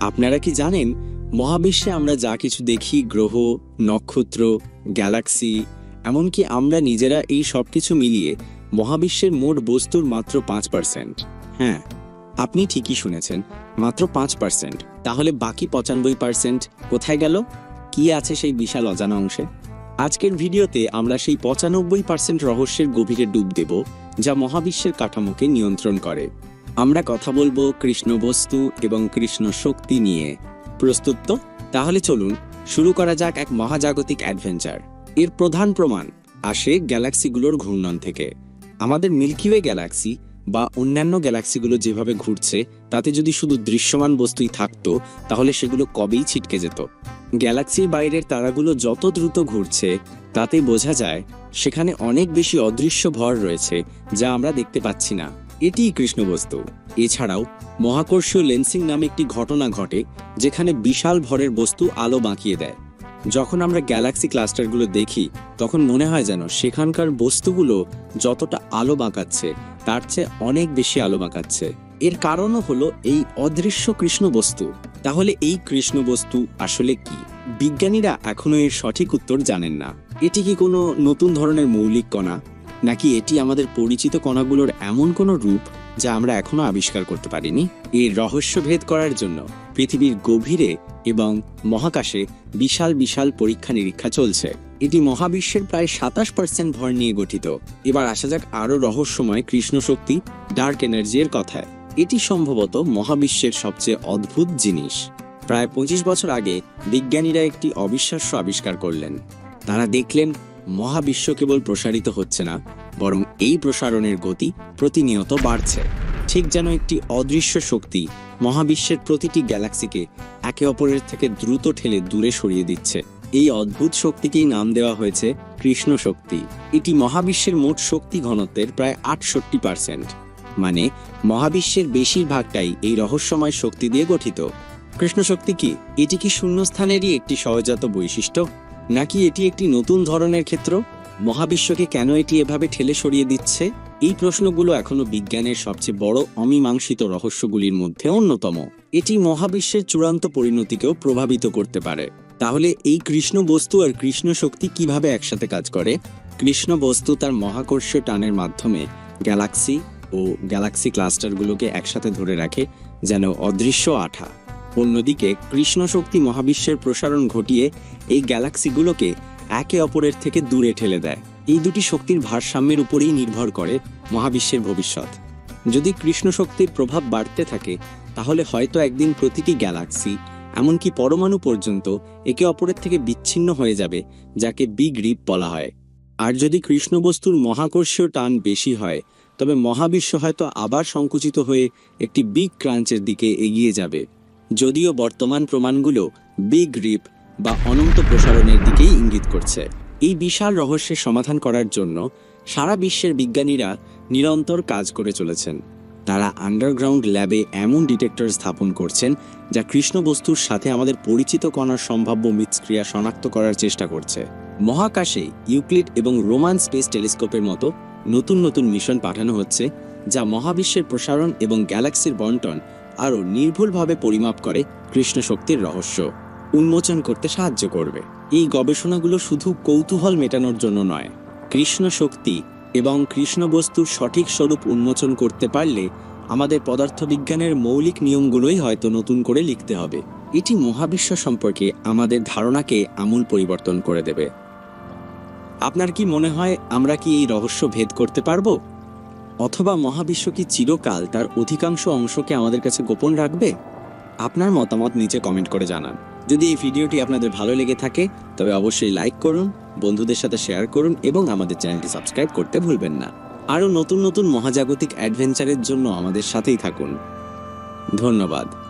আপনারা কি জানেন, মহাবিশ্বে আমরা যা কিছু দেখি, গ্রহ, নক্ষত্র, গ্যালাক্সি, এমনকি আমরা নিজেরা এই সব কিছু মিলিয়ে মহাবিশ্বের মোট বস্তুর মাত্র পাঁচ পার্সেন্ট হ্যাঁ আপনি ঠিকই শুনেছেন, মাত্র পাঁচ পার্সেন্ট তাহলে বাকি পঁচানব্বই পার্সেন্ট কোথায় গেল? কি আছে সেই বিশাল অজানা অংশে? আজকের ভিডিওতে আমরা সেই পঁচানব্বই পার্সেন্ট রহস্যের গভীরে ডুব দেব, যা মহাবিশ্বের কাঠামোকে নিয়ন্ত্রণ করে। আমরা কথা বলব কৃষ্ণ বস্তু এবং কৃষ্ণ শক্তি নিয়ে। প্রস্তুত তো? তাহলে চলুন, শুরু করা যাক এক মহাজাগতিক অ্যাডভেঞ্চার। এর প্রধান প্রমাণ, আসে গ্যালাক্সিগুলোর ঘূর্ণন থেকে। আমাদের মিল্কিওয়ে গ্যালাক্সি বা অন্যান্য গ্যালাক্সিগুলো যেভাবে ঘুরছে, তাতে যদি শুধু দৃশ্যমান বস্তুই থাকতো, তাহলে সেগুলো কবেই ছিটকে যেত। গ্যালাক্সির বাইরের তারাগুলো যত দ্রুত ঘুরছে, তাতে বোঝা যায়, সেখানে অনেক বেশি অদৃশ্য ভর রয়েছে, যা আমরা দেখতে পাচ্ছি না। এটিই কৃষ্ণবস্তু। এছাড়াও, মহাকর্ষীয় লেন্সিং নামে একটি ঘটনা ঘটে, যেখানে বিশাল ভরের বস্তু আলো বাঁকিয়ে দেয়। যখন আমরা গ্যালাক্সি ক্লাস্টারগুলো দেখি, তখন মনে হয় যেন সেখানকার বস্তুগুলো যতটা আলো বাঁকাচ্ছে, তার চেয়ে অনেক বেশি আলো বাঁকাচ্ছে। এর কারণও হলো এই অদৃশ্য কৃষ্ণ বস্তু তাহলে এই কৃষ্ণ বস্তু আসলে কি? বিজ্ঞানীরা এখনও এর সঠিক উত্তর জানেন না। এটি কি কোনো নতুন ধরনের মৌলিক কণা? নাকি এটি আমাদের পরিচিত কণাগুলোর এমন কোনো রূপ যা আমরা এখনও আবিষ্কার করতে পারিনি? এর রহস্য ভেদ করার জন্য পৃথিবীর গভীরে এবং মহাকাশে বিশাল বিশাল পরীক্ষা নিরীক্ষা চলছে। এটি মহাবিশ্বের প্রায় সাতাশ পার্সেন্ট ভর নিয়ে গঠিত। এবার আসা যাক আরও রহস্যময় কৃষ্ণ শক্তি ডার্ক এনার্জি এর কথায়। এটি সম্ভবত মহাবিশ্বের সবচেয়ে অদ্ভুত জিনিস। প্রায় পঁচিশ বছর আগে বিজ্ঞানীরা একটি অবিশ্বাস্য আবিষ্কার করলেন। তারা দেখলেন মহাবিশ্ব কেবল প্রসারিত হচ্ছে না, বরং এই প্রসারণের গতি প্রতিনিয়ত বাড়ছে। ঠিক যেন একটি অদৃশ্য শক্তি মহাবিশ্বের প্রতিটি গ্যালাক্সিকে একে অপরের থেকে দ্রুত ঠেলে দূরে সরিয়ে দিচ্ছে। এই অদ্ভুত শক্তিকেই নাম দেওয়া হয়েছে কৃষ্ণ শক্তি। এটি মহাবিশ্বের মোট শক্তি ঘনত্বের প্রায় আটষট্টি পার্সেন্ট মানে মহাবিশ্বের বেশিরভাগটাই এই রহস্যময় শক্তি দিয়ে গঠিত। কৃষ্ণ শক্তি কি? এটি কি শূন্যস্থানেরই একটি সহজাত বৈশিষ্ট্য? নাকি এটি একটি নতুন ধরনের ক্ষেত্র? মহাবিশ্বকে কেন এটি এভাবে ঠেলে সরিয়ে দিচ্ছে? এই প্রশ্নগুলো এখনও বিজ্ঞানের সবচেয়ে বড় অমীমাংসিত রহস্যগুলির মধ্যে অন্যতম। এটি মহাবিশ্বের চূড়ান্ত পরিণতিকেও প্রভাবিত করতে পারে। তাহলে এই কৃষ্ণ বস্তু আর কৃষ্ণ শক্তি কীভাবে একসাথে কাজ করে? কৃষ্ণ বস্তু তার মহাকর্ষীয় টানের মাধ্যমে গ্যালাক্সি ও গ্যালাক্সি ক্লাস্টারগুলোকে একসাথে ধরে রাখে, যেন অদৃশ্য আঠা। অন্যদিকে কৃষ্ণ শক্তি মহাবিশ্বের প্রসারণ ঘটিয়ে এই গ্যালাক্সিগুলোকে একে অপরের থেকে দূরে ঠেলে দেয়। এই দুটি শক্তির ভারসাম্যের উপরেই নির্ভর করে মহাবিশ্বের ভবিষ্যৎ। যদি কৃষ্ণ শক্তির প্রভাব বাড়তে থাকে, তাহলে হয়তো একদিন প্রতিটি গ্যালাক্সি, এমনকি পরমাণু পর্যন্ত, একে অপরের থেকে বিচ্ছিন্ন হয়ে যাবে, যাকে বিগ রিপ বলা হয়। আর যদি কৃষ্ণ বস্তুর মহাকর্ষীয় টান বেশি হয়, তবে মহাবিশ্ব হয়তো আবার সংকুচিত হয়ে একটি বিগ ক্রাঞ্চের দিকে এগিয়ে যাবে। যদিও বর্তমান প্রমাণগুলো বিগ রিপ বা অনন্ত প্রসারণের দিকেই ইঙ্গিত করছে। এই বিশাল রহস্যের সমাধান করার জন্য সারা বিশ্বের বিজ্ঞানীরা নিরন্তর কাজ করে চলেছেন। তারা আন্ডারগ্রাউন্ড ল্যাবে এমন ডিটেক্টর স্থাপন করছেন যা কৃষ্ণ বস্তুর সাথে আমাদের পরিচিত কণার সম্ভাব্য মিথস্ক্রিয়া শনাক্ত করার চেষ্টা করছে। মহাকাশে ইউক্লিড এবং রোমান স্পেস টেলিস্কোপের মতো নতুন নতুন মিশন পাঠানো হচ্ছে যা মহাবিশ্বের প্রসারণ এবং গ্যালাক্সির বন্টন আরও নির্ভুলভাবে পরিমাপ করে কৃষ্ণ শক্তির রহস্য। উন্মোচন করতে সাহায্য করবে। এই গবেষণাগুলো শুধু কৌতূহল মেটানোর জন্য নয় কৃষ্ণ শক্তি এবং কৃষ্ণ বস্তুর সঠিক স্বরূপ উন্মোচন করতে পারলে আমাদের পদার্থবিজ্ঞানের মৌলিক নিয়মগুলোই হয়তো নতুন করে লিখতে হবে। এটি মহাবিশ্ব সম্পর্কে আমাদের ধারণাকে আমূল পরিবর্তন করে দেবে। আপনার কি মনে হয় আমরা কি এই রহস্য ভেদ করতে পারব? অথবা মহাবিশ্ব কি চিরকাল তার অধিকাংশ অংশকে আমাদের কাছে গোপন রাখবে? আপনার মতামত নিচে কমেন্ট করে জানান। যদি এই ভিডিওটি আপনাদের ভালো লেগে থাকে, তবে অবশ্যই লাইক করুন, বন্ধুদের সাথে শেয়ার করুন এবং আমাদের চ্যানেলটি সাবস্ক্রাইব করতে ভুলবেন না। আরও নতুন নতুন মহাজাগতিক অ্যাডভেঞ্চারের জন্য আমাদের সাথেই থাকুন। ধন্যবাদ।